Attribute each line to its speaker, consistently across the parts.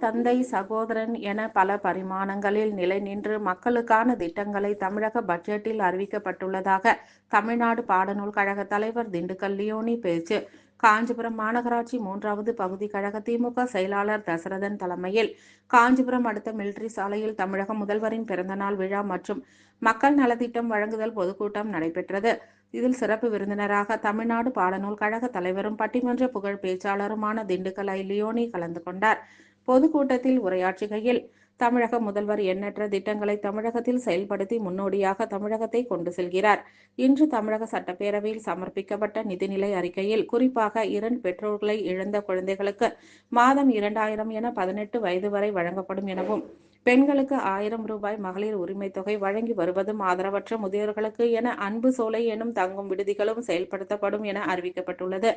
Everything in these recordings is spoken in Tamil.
Speaker 1: தந்தை சகோதரன் என பல பரிமாணங்களில் நிலை நின்று மக்களுக்கான திட்டங்களை தமிழக பட்ஜெட்டில் அறிவிக்கப்பட்டுள்ளதாக தமிழ்நாடு பாடநூல் கழக தலைவர் திண்டுக்கல் லியோனி பேச்சு. காஞ்சிபுரம் மாநகராட்சி மூன்றாவது பகுதி கழக திமுக செயலாளர் தசரதன் தலைமையில் காஞ்சிபுரம் அடுத்த மிலிட்ரி சாலையில் தமிழக முதல்வரின் பிறந்தநாள் விழா மற்றும் மக்கள் நலத்திட்டம் வழங்குதல் பொதுக்கூட்டம் நடைபெற்றது. இதில் சிறப்பு விருந்தினராக தமிழ்நாடு பாடநூல் கழக தலைவரும் பட்டிமன்ற புகழ் பேச்சாளருமான திண்டுக்கல் ஐ லியோனி கலந்து கொண்டார். பொதுக்கூட்டத்தில் உரையாற்றுகையில் தமிழக முதல்வர் எண்ணற்ற திட்டங்களை தமிழகத்தில் செயல்படுத்தி முன்னோடியாக தமிழகத்தை கொண்டு செல்கிறார். இன்று தமிழக சட்டப்பேரவையில் சமர்ப்பிக்கப்பட்ட நிதிநிலை அறிக்கையில் குறிப்பாக இரண்டு பெற்றோர்களை இழந்த குழந்தைகளுக்கு மாதம் இரண்டாயிரம் என பதினெட்டு வயது வரை வழங்கப்படும் எனவும் பெண்களுக்கு ஆயிரம் ரூபாய் மகளிர் உரிமை தொகை வழங்கி வருவதும் ஆதரவற்ற முதியோர்களுக்கு என அன்பு சோலை எனும் தங்கும் விடுதிகளும் செயல்படுத்தப்படும் என அறிவிக்கப்பட்டுள்ளது.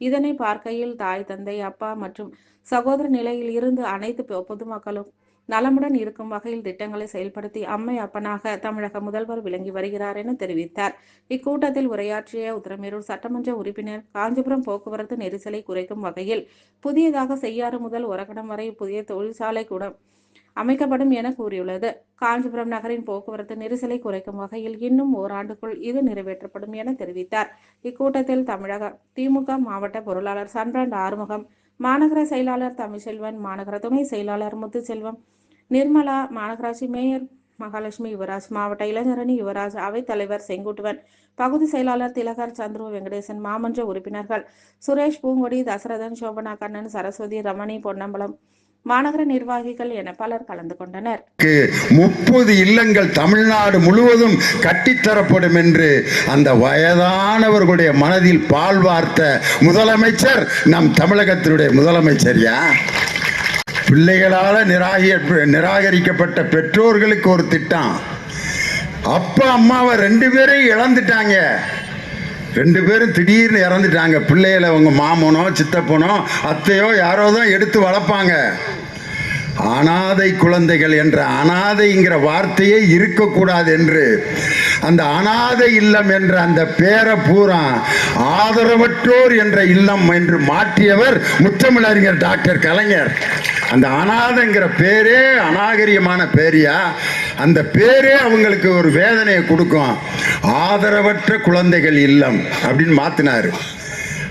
Speaker 1: இதனை பார்க்கையில் தாய் தந்தை அப்பா மற்றும் சகோதர நிலையில் இருந்து அனைத்து பொதுமக்களும் நலமுடன் இருக்கும் வகையில் திட்டங்களை செயல்படுத்தி அம்மை அப்பனாக தமிழக முதல்வர் விளங்கி வருகிறார் என தெரிவித்தார். இக்கூட்டத்தில் உரையாற்றிய உத்தரமேரூர் சட்டமன்ற உறுப்பினர் காஞ்சிபுரம் போக்குவரத்து நெரிசலை குறைக்கும் வகையில் புதியதாக செய்யாறு முதல் உரகடம் வரை புதிய தொழிற்சாலை கூட அமைக்கப்படும் என கூறியுள்ளது. காஞ்சிபுரம் நகரின் போக்குவரத்து நெரிசலை குறைக்கும் வகையில் இன்னும் ஓராண்டுக்குள் இது நிறைவேற்றப்படும் என தெரிவித்தார். இக்கூட்டத்தில் தமிழக திமுக மாவட்ட பொருளாளர் சன்பிரண்ட் ஆறுமுகம் மாநகர செயலாளர் தமிழ்செல்வன் மாநகர துணை செயலாளர் முத்துச்செல்வம் நிர்மலா மாநகராட்சி மேயர் மகாலட்சுமி யுவராஜ் மாவட்ட இளைஞரணி யுவராஜ் அவைத்தலைவர் செங்குட்டுவன் பகுதி செயலாளர் திலகர் சந்துரு வெங்கடேசன் மாமன்ற உறுப்பினர்கள் சுரேஷ் பூங்கொடி தசரதன் சோபனா கண்ணன் சரஸ்வதி ரமணி பொன்னம்பலம் மாநகர நிர்வாகிகள் என பலர் கலந்து கொண்டனர்.
Speaker 2: முப்பது இல்லங்கள் தமிழ்நாடு முழுவதும் கட்டித்தரப்படும் என்று அந்த வயதானவர்களுடைய மனதில் பால் வார்த்த முதலமைச்சர் நம் தமிழகத்தினுடைய முதலமைச்சர்யா? பிள்ளைகளால் நிராகரி நிராகரிக்கப்பட்ட பெற்றோர்களுக்கு ஒரு திட்டம். அப்பா அம்மாவை ரெண்டு பேரையும் இழந்துட்டாங்க. ரெண்டு பேரும் திடீர்னு இறந்துட்டாங்க. பிள்ளைகளை அவங்க மாமனோ சித்தப்பனோ அத்தையோ யாரோ தான் எடுத்து வளர்ப்பாங்க. அனாதை குழந்தைகள் என்ற அனாதைங்கிற வார்த்தையே இருக்கக்கூடாது என்று அந்த அனாதை இல்லம் என்ற அந்த பேரை பூரா ஆதரவற்றோர் என்ற இல்லம் என்று மாற்றியவர் முத்தமிழறிஞர் டாக்டர் கலைஞர். அந்த அனாதைங்கிற பேரே அநாகரியமான பேரியா? அந்த பேரே அவங்களுக்கு ஒரு வேதனையை கொடுக்கும். ஆதரவற்ற குழந்தைகள் இல்லம் அப்படின்னு மாத்தினாரு.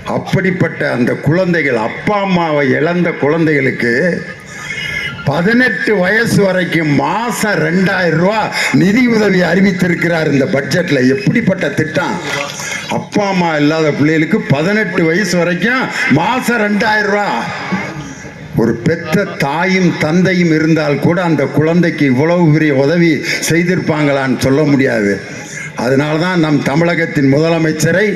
Speaker 2: அப்படிப்பட்ட அந்த குழந்தைகள் அப்பா அம்மாவை இழந்த குழந்தைகளுக்கு பதினெட்டு வயசு வரைக்கும் மாசம் ரெண்டாயிரம் ரூபா நிதி உதவி அறிவித்திருக்கிறார் இந்த பட்ஜெட்ல. எப்படிப்பட்ட திட்டம்? அப்பா அம்மா இல்லாத பிள்ளைகளுக்கு பதினெட்டு வயசு வரைக்கும் மாசம் ரெண்டாயிரம் ரூபா. ஒரு பெற்ற தாயும் தந்தையும் இருந்தால் கூட அந்த குழந்தைக்கு இவ்வளவு பெரிய உதவி செய்திருப்பாங்களான்னு சொல்ல முடியாது. அதனால தான் நம் தமிழகத்தின் முதலமைச்சரை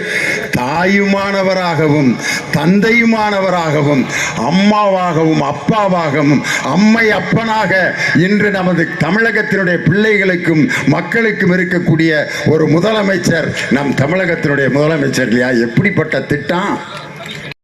Speaker 2: தாயுமானவராகவும் தந்தையுமானவராகவும் அம்மாவாகவும் அப்பாவாகவும் அம்மை அப்பனாக இன்று நமது தமிழகத்தினுடைய பிள்ளைகளுக்கும் மக்களுக்கும் இருக்கக்கூடிய ஒரு முதலமைச்சர் நம் தமிழகத்தினுடைய முதலமைச்சர் இல்லையா? எப்படிப்பட்ட திட்டம்?